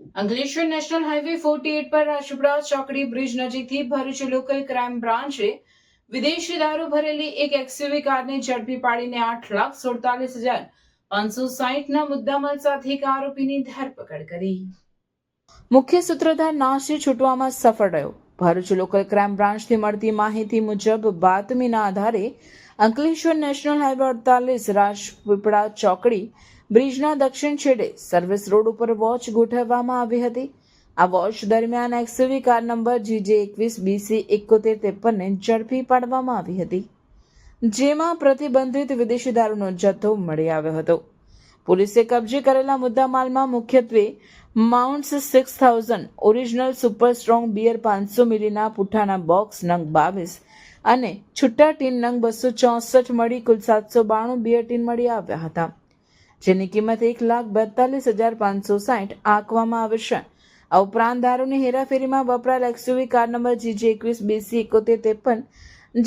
Ankleshwar national highway forty eight પર રાજપુરા ચોકડી bridge નજીકથી ભરૂચ લોકલ ક્રાઇમ બ્રાન્ચે વિદેશી દારૂ ભરેલી એક એક્સયુવી કારને ઝડપી પાડીને આઠ લાખ સુડતાલીસ હજાર પાંચસો સાહીઠના મુદ્દામાલ સાથે એક આરોપીની ધરપકડ કરી. મુખ્ય સૂત્રધાર નાસી છૂટવામાં સફળ રહ્યો. ભરૂચ લોકલ ક્રાઇમ બ્રાન્ચથી મળતી માહિતી મુજબ બાતમીના આધારે અંકલેશ્વર નેશનલ હાઈવે અડતાલીસ રાજપીપળા ચોકડી બ્રિજના દક્ષિણ છેડે સર્વિસ રોડ ઉપર વોચ ગોઠવવામાં આવી હતી. આ વોચ દરમિયાન એક્સયુવી કાર નંબર જીજે એકવીસ, બીસી એકોતેર, ત્રેપનને ઝડપી પાડવામાં આવી હતી. જેમાં પ્રતિબંધિત વિદેશી દારૂનો જથ્થો મળી આવ્યો હતો. પોલીસે કબજે કરેલા મુદ્દામાલમાં મુખ્યત્વે mounts six thousand original super strong beer પાંચસો મિલીના પુઠ્ઠાના બોક્સ નંગ બાવીસ અને છુટ્ટા ટીન નંગ બસો ચોસઠ મળી કુલ સાતસો બાણું બિયર ટીન મળી આવ્યા હતા. જેની કિંમત એક લાખ બેતાલીસ હજાર પાંચસો સાઠ આંકવામાં આવે છે. આ ઉપરાંત દારૂની હેરાફેરીમાં વપરાયેલ એક્સયુવી કાર નંબર જીજી એકવીસ બીસી એકોતેર ત્રેપન,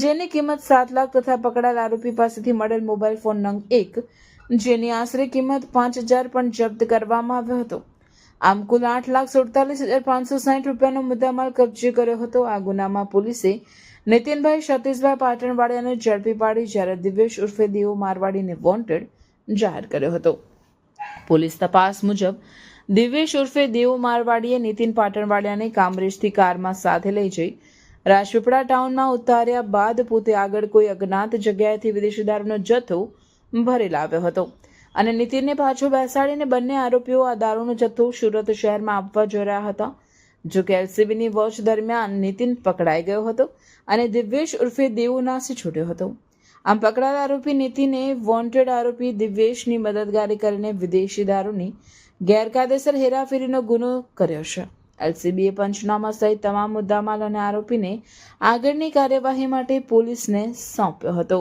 જેની કિંમત સાત લાખ તથા પકડાયેલ આરોપી પાસેથી મળેલ મોબાઈલ ફોન નંગ એક, જેની આશરે કિંમત પાંચ હજાર પણ જપ્ત કરવામાં આવ્યો હતો. આમ કુલ આઠ લાખ સુડતાલીસ હજાર પાંચસો સાઠ રૂપિયાનો મુદ્દામાલ કબજે કર્યો હતો. આ ગુનામાં પોલીસે નીતિનભાઈ સતીશભાઈ પાટણવાડિયાને ઝડપી પાડી જ્યારે દિવ્યેશ ઉર્ફે દેવો મારવાડીને વોન્ટેડ જાહેર કર્યો હતો. પોલીસ તપાસ મુજબ, દિવ્યેશ ઉર્ફે દેવ મારવાડીએ નીતિન પાટણવાડિયાને કામરેજથી કારમાં સાથે લઈ જઈ રાજપીપળા ટાઉનમાં ઉતાર્યા બાદ પોતે આગળ કોઈ અજ્ઞાત જગ્યાએથી વિદેશી દારૂનો જથ્થો ભરી લાવ્યો હતો અને નીતિનને પાછો બેસાડીને બંને આરોપીઓ આ દારૂનો જથ્થો સુરત શહેરમાં આપવા જઈ રહ્યા હતા, જો કે એલસીબીની વોચ દરમિયાન નીતિન પકડાઈ ગયો હતો અને દિવ્યેશ ઉર્ફે દેવો નાસી છૂટ્યો હતો. આમ પકડાયેલ આરોપી નીતિને વોન્ટેડ આરોપી દિવ્યેશની મદદગારી કરીને વિદેશી દારૂની ગેરકાયદેસર હેરાફેરીનો ગુનો કર્યો છે. એલસીબીએ પંચનામા સહિત તમામ મુદ્દામાલ અને આરોપીને આગળની કાર્યવાહી માટે પોલીસને સોંપ્યો હતો.